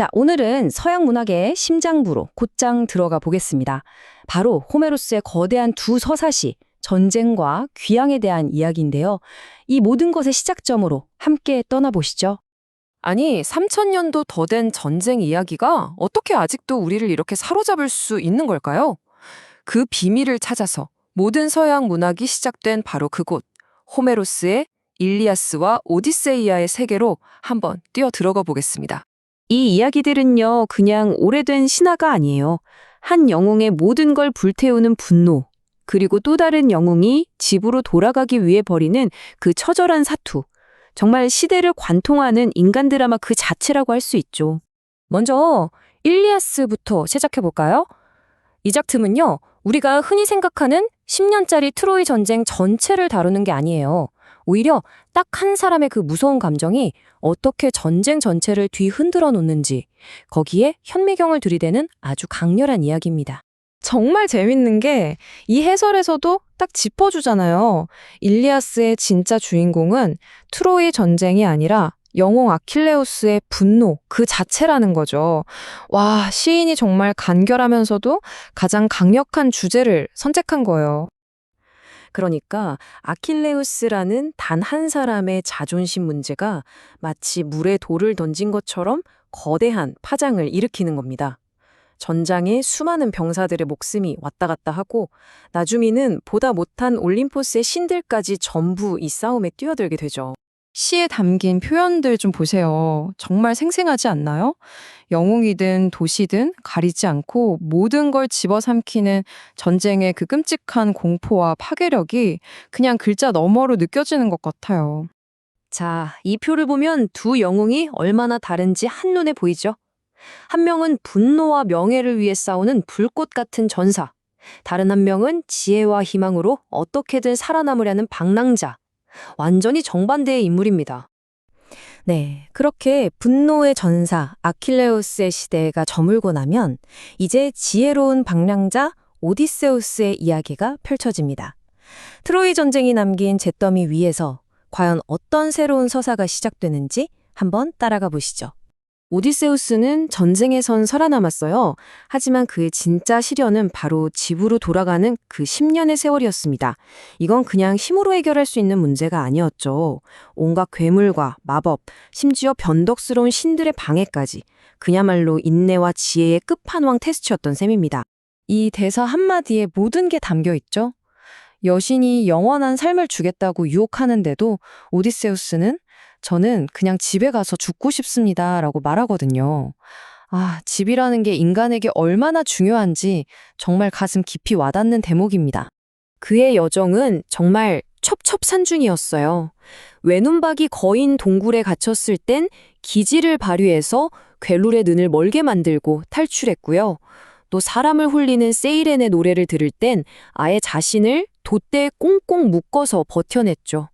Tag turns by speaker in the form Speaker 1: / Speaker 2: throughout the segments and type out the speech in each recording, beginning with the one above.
Speaker 1: 자, 오늘은 서양 문학의 심장부로 곧장 들어가 보겠습니다. 바로 호메로스의 거대한 두 서사시, 전쟁과 귀향에 대한 이야기인데요. 이 모든 것의 시작점으로 함께 떠나보시죠.
Speaker 2: 아니, 3천년도 더 된 전쟁 이야기가 어떻게 아직도 우리를 이렇게 사로잡을 수 있는 걸까요? 그 비밀을 찾아서 모든 서양 문학이 시작된 바로 그곳, 호메로스의 일리아스와 오디세이아의 세계로 한번 뛰어 들어가 보겠습니다.
Speaker 1: 이 이야기들은요, 그냥 오래된 신화가 아니에요. 한 영웅의 모든 걸 불태우는 분노, 그리고 또 다른 영웅이 집으로 돌아가기 위해 벌이는 그 처절한 사투. 정말 시대를 관통하는 인간 드라마 그 자체라고 할 수 있죠.
Speaker 2: 먼저 일리아스부터 시작해 볼까요? 이 작품은요, 우리가 흔히 생각하는 10년짜리 트로이 전쟁 전체를 다루는 게 아니에요. 오히려 딱 한 사람의 그 무서운 감정이 어떻게 전쟁 전체를 뒤흔들어 놓는지, 거기에 현미경을 들이대는 아주 강렬한 이야기입니다.
Speaker 3: 정말 재밌는 게 이 해설에서도 딱 짚어주잖아요. 일리아스의 진짜 주인공은 트로이 전쟁이 아니라 영웅 아킬레우스의 분노 그 자체라는 거죠. 와, 시인이 정말 간결하면서도 가장 강력한 주제를 선택한 거예요.
Speaker 1: 그러니까 아킬레우스라는 단 한 사람의 자존심 문제가 마치 물에 돌을 던진 것처럼 거대한 파장을 일으키는 겁니다. 전장에 수많은 병사들의 목숨이 왔다 갔다 하고 나주미는 보다 못한 올림포스의 신들까지 전부 이 싸움에 뛰어들게 되죠.
Speaker 3: 시에 담긴 표현들 좀 보세요. 정말 생생하지 않나요? 영웅이든 도시든 가리지 않고 모든 걸 집어삼키는 전쟁의 그 끔찍한 공포와 파괴력이 그냥 글자 너머로 느껴지는 것 같아요.
Speaker 1: 자, 이 표를 보면 두 영웅이 얼마나 다른지 한눈에 보이죠? 한 명은 분노와 명예를 위해 싸우는 불꽃 같은 전사. 다른 한 명은 지혜와 희망으로 어떻게든 살아남으려는 방랑자. 완전히 정반대의 인물입니다. 네, 그렇게 분노의 전사 아킬레우스의 시대가 저물고 나면 이제 지혜로운 방랑자 오디세우스의 이야기가 펼쳐집니다. 트로이 전쟁이 남긴 잿더미 위에서 과연 어떤 새로운 서사가 시작되는지 한번 따라가 보시죠. 오디세우스는 전쟁에선 살아남았어요. 하지만 그의 진짜 시련은 바로 집으로 돌아가는 그 10년의 세월이었습니다. 이건 그냥 힘으로 해결할 수 있는 문제가 아니었죠. 온갖 괴물과 마법, 심지어 변덕스러운 신들의 방해까지 그야말로 인내와 지혜의 끝판왕 테스트였던 셈입니다. 이 대사 한마디에 모든 게 담겨 있죠. 여신이 영원한 삶을 주겠다고 유혹하는데도 오디세우스는 저는 그냥 집에 가서 죽고 싶습니다. 라고 말하거든요. 아, 집이라는 게 인간에게 얼마나 중요한지 정말 가슴 깊이 와닿는 대목입니다. 그의 여정은 정말 첩첩산중이었어요. 외눈박이 거인 동굴에 갇혔을 땐 기지를 발휘해서 괴룰의 눈을 멀게 만들고 탈출했고요. 또 사람을 홀리는 세이렌의 노래를 들을 땐 아예 자신을 돛대에 꽁꽁 묶어서 버텨냈죠.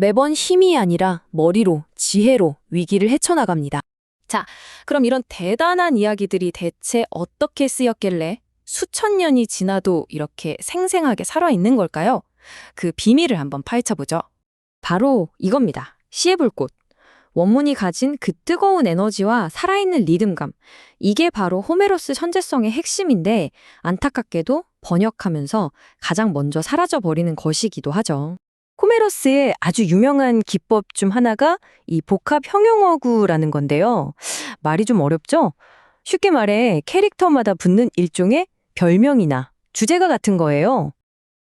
Speaker 1: 매번 힘이 아니라 머리로, 지혜로 위기를 헤쳐나갑니다. 자, 그럼 이런 대단한 이야기들이 대체 어떻게 쓰였길래 수천 년이 지나도 이렇게 생생하게 살아있는 걸까요? 그 비밀을 한번 파헤쳐보죠. 바로 이겁니다. 시의 불꽃. 원문이 가진 그 뜨거운 에너지와 살아있는 리듬감. 이게 바로 호메로스 천재성의 핵심인데 안타깝게도 번역하면서 가장 먼저 사라져버리는 것이기도 하죠. 호메로스의 아주 유명한 기법 중 하나가 이 복합 형용어구라는 건데요. 말이 좀 어렵죠? 쉽게 말해 캐릭터마다 붙는 일종의 별명이나 주제가 같은 거예요.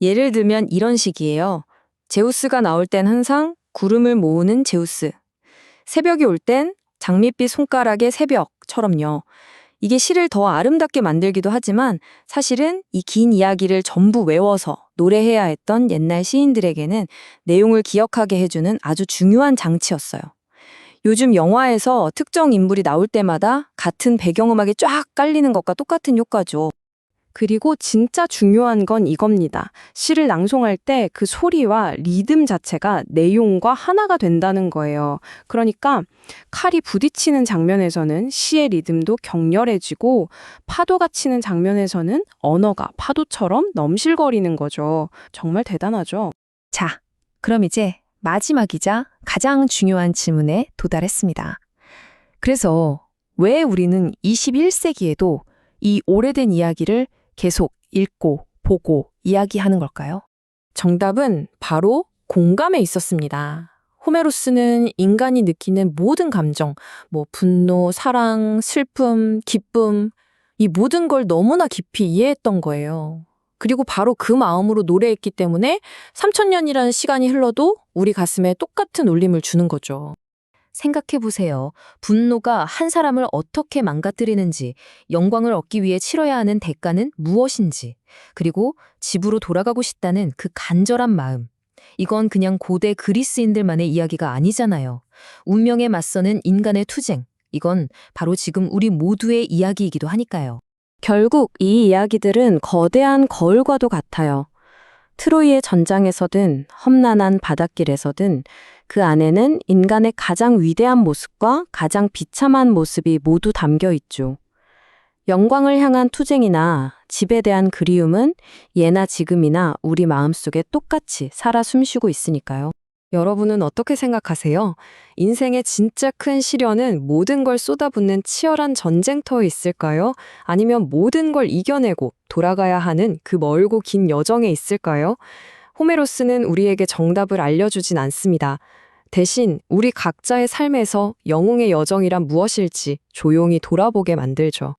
Speaker 1: 예를 들면 이런 식이에요. 제우스가 나올 땐 항상 구름을 모으는 제우스. 새벽이 올 땐 장밋빛 손가락의 새벽처럼요. 이게 시를 더 아름답게 만들기도 하지만 사실은 이 긴 이야기를 전부 외워서 노래해야 했던 옛날 시인들에게는 내용을 기억하게 해주는 아주 중요한 장치였어요. 요즘 영화에서 특정 인물이 나올 때마다 같은 배경음악이 쫙 깔리는 것과 똑같은 효과죠. 그리고 진짜 중요한 건 이겁니다. 시를 낭송할 때 그 소리와 리듬 자체가 내용과 하나가 된다는 거예요. 그러니까 칼이 부딪히는 장면에서는 시의 리듬도 격렬해지고 파도가 치는 장면에서는 언어가 파도처럼 넘실거리는 거죠. 정말 대단하죠. 자, 그럼 이제 마지막이자 가장 중요한 질문에 도달했습니다. 그래서
Speaker 4: 왜 우리는 21세기에도 이 오래된 이야기를 계속 읽고 보고 이야기하는 걸까요? 정답은 바로 공감에 있었습니다. 호메로스는 인간이 느끼는 모든 감정, 뭐 분노, 사랑, 슬픔, 기쁨, 이 모든 걸 너무나 깊이 이해했던 거예요. 그리고 바로 그 마음으로 노래했기 때문에 3천년이라는 시간이 흘러도 우리 가슴에 똑같은 울림을 주는 거죠.
Speaker 1: 생각해 보세요. 분노가 한 사람을 어떻게 망가뜨리는지, 영광을 얻기 위해 치러야 하는 대가는 무엇인지, 그리고 집으로 돌아가고 싶다는 그 간절한 마음. 이건 그냥 고대 그리스인들만의 이야기가 아니잖아요. 운명에 맞서는 인간의 투쟁. 이건 바로 지금 우리 모두의 이야기이기도 하니까요.
Speaker 2: 결국 이 이야기들은 거대한 거울과도 같아요. 트로이의 전장에서든 험난한 바닷길에서든 그 안에는 인간의 가장 위대한 모습과 가장 비참한 모습이 모두 담겨 있죠. 영광을 향한 투쟁이나 집에 대한 그리움은 예나 지금이나 우리 마음속에 똑같이 살아 숨쉬고 있으니까요.
Speaker 3: 여러분은 어떻게 생각하세요? 인생의 진짜 큰 시련은 모든 걸 쏟아붓는 치열한 전쟁터에 있을까요? 아니면 모든 걸 이겨내고 돌아가야 하는 그 멀고 긴 여정에 있을까요? 호메로스는 우리에게 정답을 알려주진 않습니다. 대신 우리 각자의 삶에서 영웅의 여정이란 무엇일지 조용히 돌아보게 만들죠.